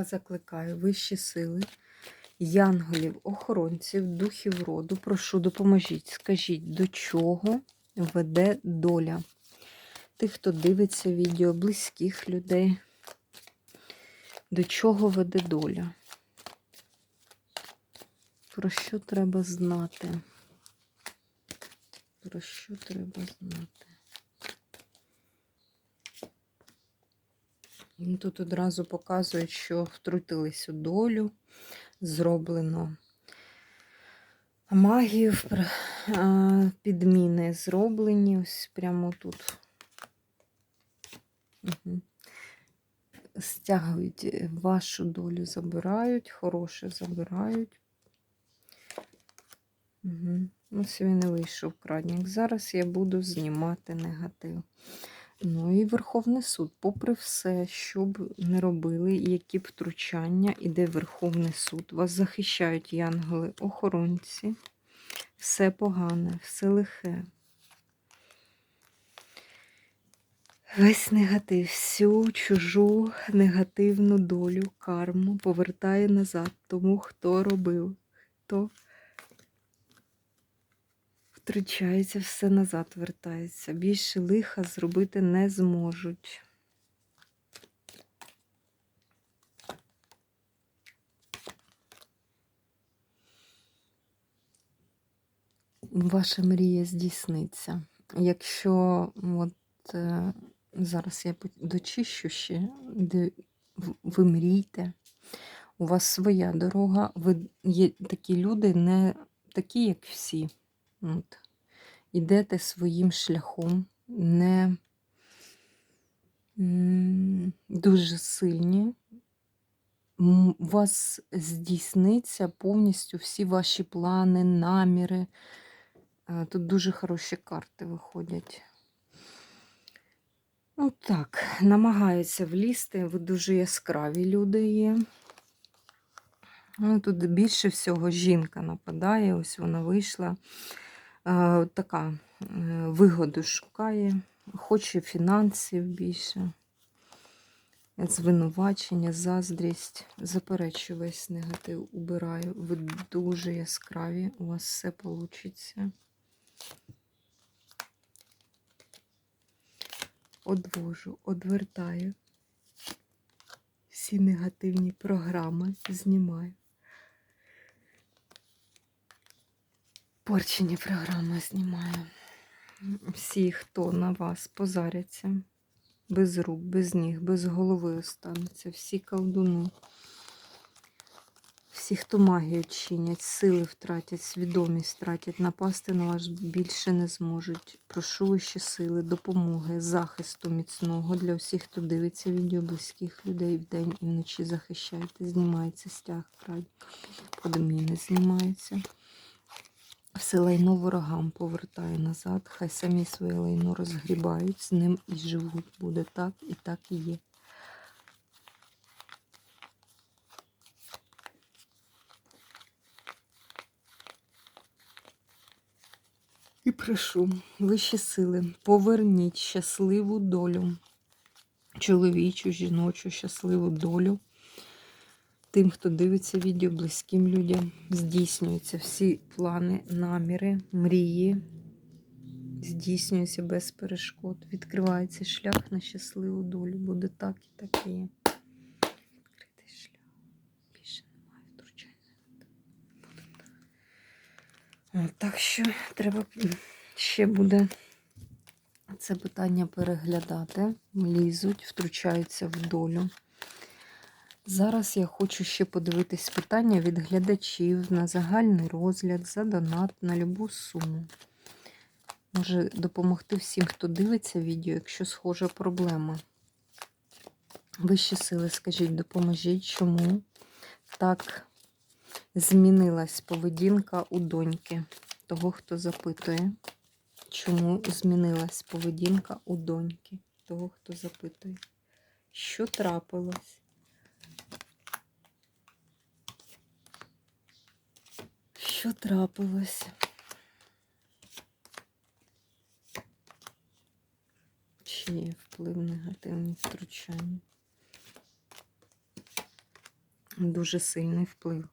Та закликаю вищі сили, янголів, охоронців, духів роду. Прошу, допоможіть, скажіть, до чого веде доля тих, хто дивиться відео, близьких людей. До чого веде доля? Про що треба знати? Про що треба знати? Тут одразу показують, що втрутились у долю, зроблено магію, підміни зроблені ось прямо тут. Угу. Стягують е, вашу долю, забирають, хороше забирають. Угу. Ось він і вийшов крадник. Зараз я буду знімати негатив. Ну і Верховний суд, попри все, що б не робили, які б втручання, іде Верховний суд. Вас захищають янголи, охоронці. Все погане, все лихе. Весь негатив, всю чужу негативну долю, карму повертає назад тому, хто робив, хто втручається, все назад вертається. Більше лиха зробити не зможуть. Ваша мрія здійсниться. Якщо от е, зараз я дочищу ще, де ви мрійте, у вас своя дорога, ви є такі люди, не такі, як всі. От. Ідете своїм шляхом, не дуже сильні. У вас здійсниться повністю всі ваші плани, наміри. Е, тут дуже хороші карти виходять. Ну так, намагаються влізти, ви дуже яскраві люди є. Ну, Тут більше всього жінка нападає, ось вона вийшла. Е, така е, вигоду шукає, хоче фінансів більше, звинувачення, заздрість. Заперечу весь негатив, убираю. Ви дуже яскраві, у вас все вийде. Одвожу, одвертаю. Всі негативні програми знімаю. Порчені програми знімаю. Всі, хто на вас позаряться, без рук, без ніг, без голови остануться, всі колдуни, всі, хто магію чинять, сили втратять, свідомість втратять, напасти на вас більше не зможуть. Прошу вищі сили, допомоги, захисту міцного для всіх, хто дивиться відео близьких людей вдень і вночі захищайте. Знімається стяг, подміни знімається. Все лайно ворогам повертаю назад, хай самі своє лайно розгрібають, з ним і живуть. Буде так і так і є. І прошу, вищі сили, поверніть щасливу долю, чоловічу, жіночу, щасливу долю тим, хто дивиться відео близьким людям, здійснюються всі плани, наміри, мрії. Здійснюється без перешкод. Відкривається шлях на щасливу долю. Буде так і так є. Відкритий шлях. Більше немає втручання. Так що треба ще буде це питання переглядати. Лізуть, втручаються в долю. Зараз я хочу ще подивитись питання від глядачів на загальний розгляд, за донат на любу суму. Може допомогти всім, хто дивиться відео, якщо схожа проблема. Вищі сили, скажіть, допоможіть, чому так змінилась поведінка у доньки того, хто запитує. Чому змінилась поведінка у доньки того, хто запитує? Що трапилось? Що трапилось? Чи є вплив негативний втручання? Дуже сильний вплив.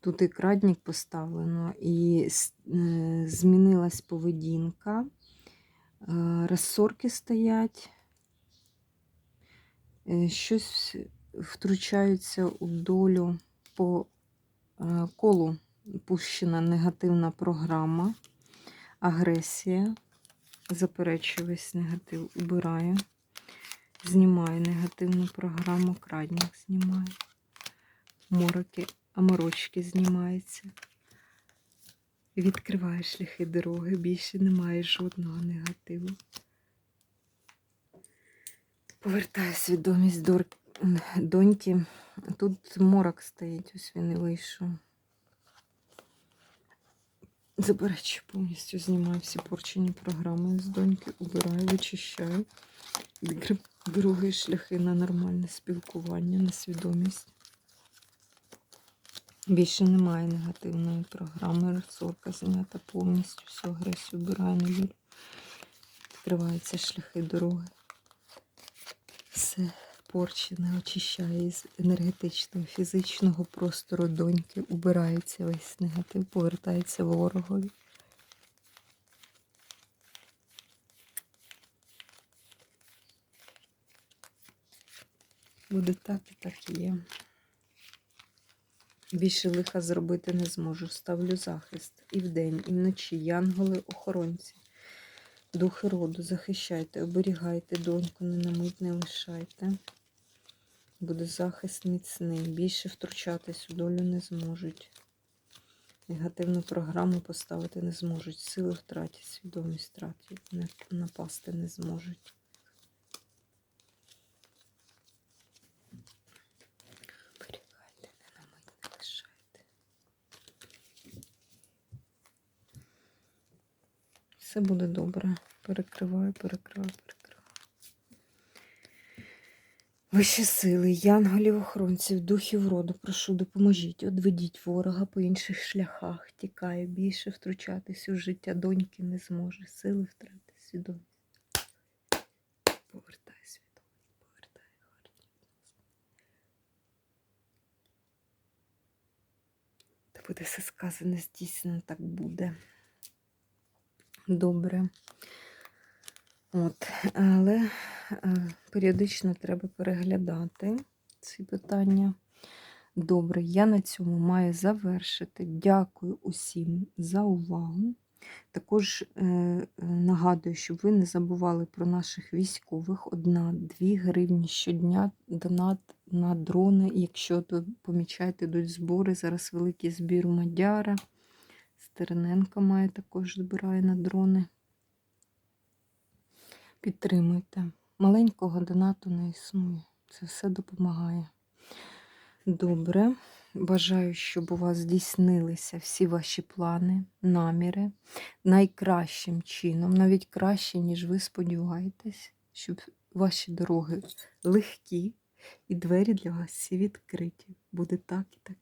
Тут і крадник поставлено, і е, змінилась поведінка, е, розсорки стоять, е, щось втручаються у долю по колу пущена негативна програма, агресія, заперечую весь негатив, убираю, знімаю негативну програму, крадник знімаю, мороки, аморочки знімаються. Відкриваю шляхи дороги, більше немає жодного негативу. Повертаю свідомість дор- доньки. Тут морок стоїть, ось він і вийшов. Заперечую повністю, знімаю всі порчені програми з доньки, убираю, вичищаю. Відкриваю шляхи на нормальне спілкування, на свідомість. Більше немає негативної програми. Ресорка знята повністю, всю агресію вбираю на віру. Відкриваються шляхи дороги. Все порчене очищає із енергетичного, фізичного простору доньки. Убирається весь негатив, повертається ворогові. Буде так і так і є. Більше лиха зробити не зможу. Ставлю захист і вдень, і вночі. Янголи, охоронці. Духи роду, захищайте, оберігайте доньку, не на мить не лишайте. Буде захист міцний. Більше втручатись у долю не зможуть. Негативну програму поставити не зможуть. Сили втратять, свідомість втратять, не- напасти не зможуть. Оберігайте, не на мить не лишайте. Все буде добре. Перекриваю, перекриваю. Вищі сили, янголів, охоронців, духів роду, прошу, допоможіть, одведіть ворога по інших шляхах, тікає, більше втручатись у життя доньки не зможе. Сили втрати, свідомість. Повертай свідомість, повертай гарні. Та буде все сказане, здійснено, так буде. Добре. От, але періодично треба переглядати ці питання. Добре, я на цьому маю завершити. Дякую усім за увагу. Також е, е, нагадую, щоб ви не забували про наших військових. Одна-дві гривні щодня донат на дрони. Якщо ви помічаєте, йдуть збори. Зараз великий збір Мадяра. Стерненко має також збирає на дрони. Підтримуйте. Маленького донату не існує. Це все допомагає. Добре. Бажаю, щоб у вас здійснилися всі ваші плани, наміри найкращим чином, навіть краще, ніж ви сподіваєтесь, щоб ваші дороги легкі і двері для вас всі відкриті. Буде так і так.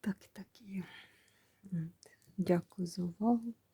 Так і так є. Дякую за увагу.